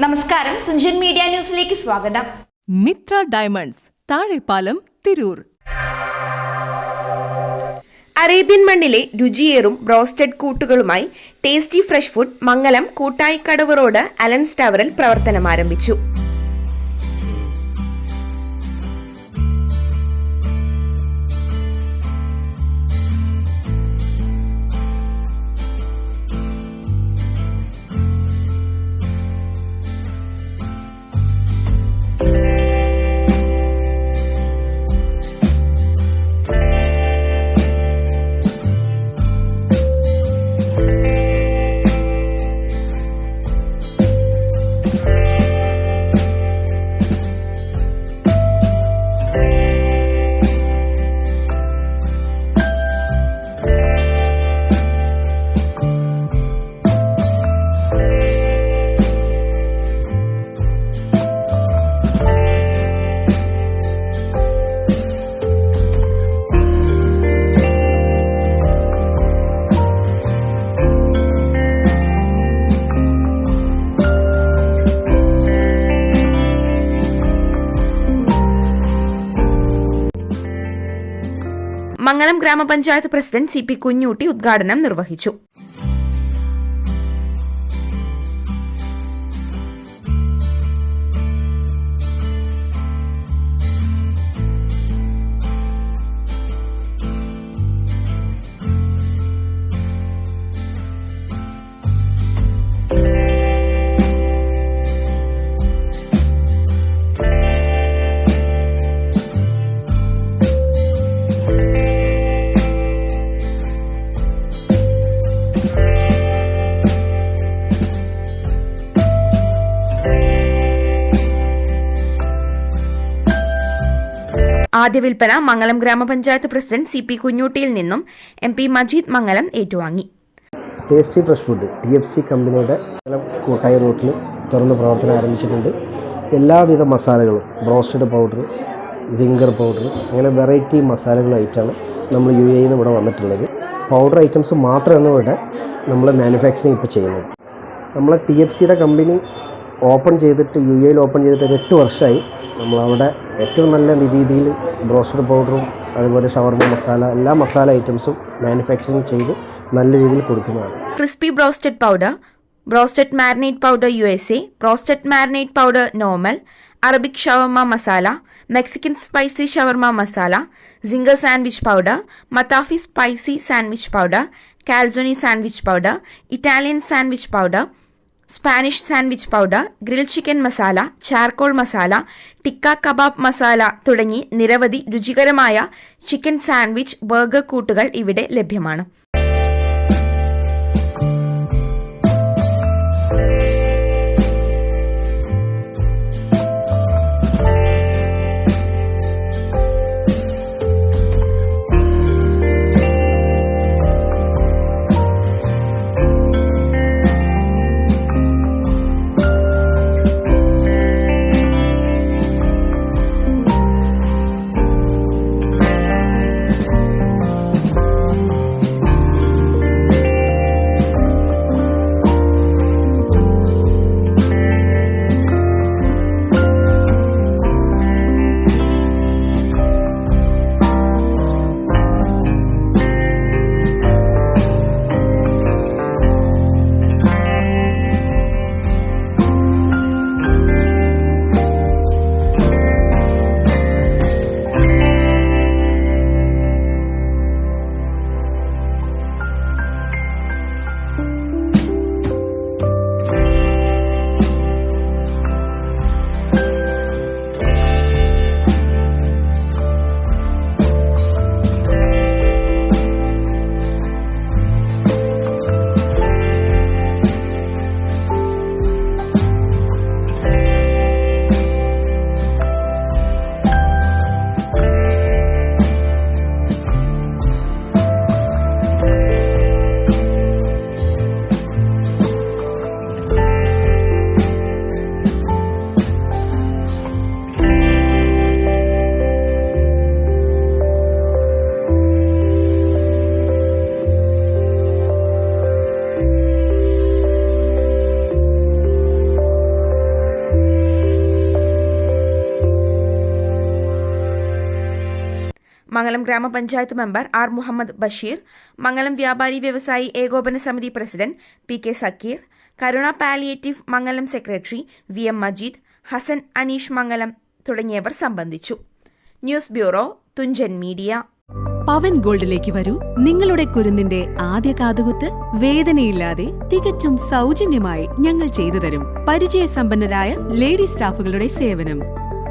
നമസ്കാരം. തുഞ്ചൻ മീഡിയ ന്യൂസിലേക്ക് സ്വാഗതം. മിത്ര ഡയമണ്ട്സ് താഴെപ്പാലം തിരൂർ. അറേബ്യൻ മണ്ണിലെ രുചിയേറും broasted കൂട്ടുകളുമായി tasty fresh food Mangalam Koottayikadavu road Alan's ടവറിൽ പ്രവർത്തനം ആരംഭിച്ചു മംഗലം ഗ്രാമപഞ്ചായത്ത് പ്രസിഡന്റ് സി പി കുഞ്ഞൂട്ടി ഉദ്ഘാടനം നിർവഹിച്ചു ആദ്യ വിൽപ്പന മംഗലം ഗ്രാമപഞ്ചായത്ത് പ്രസിഡന്റ് സി പി കുഞ്ഞൂട്ടിയിൽ നിന്നും എം പി മജീദ് മംഗലം ഏറ്റുവാങ്ങി. Tasty fresh food T F C കമ്പനിയുടെ കൂട്ടായ റൂട്ടിൽ തുറന്ന് പ്രവർത്തനം ആരംഭിച്ചിട്ടുണ്ട്. എല്ലാവിധ മസാലകളും ബ്രോസ്റ്റഡ് പൗഡർ സിംഗർ പൗഡർ അങ്ങനെ വെറൈറ്റി മസാലകളായിട്ടാണ് നമ്മൾ യു എയിൽ നിന്ന് ഇവിടെ വന്നിട്ടുള്ളത്. പൗഡർ ഐറ്റംസ് മാത്രമാണ് ഇവിടെ നമ്മൾ മാനുഫാക്ചറിങ് ഇപ്പോൾ ചെയ്യുന്നത്. നമ്മളെ ടി എഫ് സിയുടെ കമ്പനി ഓപ്പൺ ചെയ്തിട്ട് യു എയിൽ ഓപ്പൺ ചെയ്തിട്ട് എട്ട് വർഷമായി നമ്മളവിടെ ഏറ്റവും നല്ല രീതിയിൽ ബ്രോസ്റ്റഡ് പൗഡറും അതുപോലെ ഷവർമ മസാല എല്ലാ മസാല ഐറ്റംസും മാനുഫാക്ചറിങ് ചെയ്ത് നല്ല രീതിയിൽ കൊടുക്കുന്നതാണ്. Crispy broasted powder broasted marinate powder U S A broasted marinate powder normal Arabic shawarma masala Mexican spicy shawarma masala zinger sandwich powder മത്താഫി spicy sandwich powder calzone sandwich powder Italian sandwich powder Spanish sandwich powder grill chicken masala charcoal masala tikka kebab masala തുടങ്ങി നിരവധി രുചികരമായ chicken sandwich burger കൂട്ടുകൾ ഇവിടെ ലഭ്യമാണ്. Mangalam Grama Panchayat member R Muhammad Basheer Mangalam Vyapari Vyavasayi Ekopana Samithi president P K Sakkeer Karuna palliative Mangalam secretary V M Majeed Hasan Aneesh Mangalam തുടങ്ങിയവർ സംബന്ധിച്ചു. News bureau Thunchan media. Pavan ഗോൾഡിലേക്ക് വരൂ. നിങ്ങളുടെ കുരുന്നിന്റെ ആദ്യ കാതുകുത്ത് വേദനയില്ലാതെ തികച്ചും സൗജന്യമായി ഞങ്ങൾ ചെയ്തു തരും. പരിചയസമ്പന്നരായ ലേഡി സ്റ്റാഫുകളുടെ സേവനം.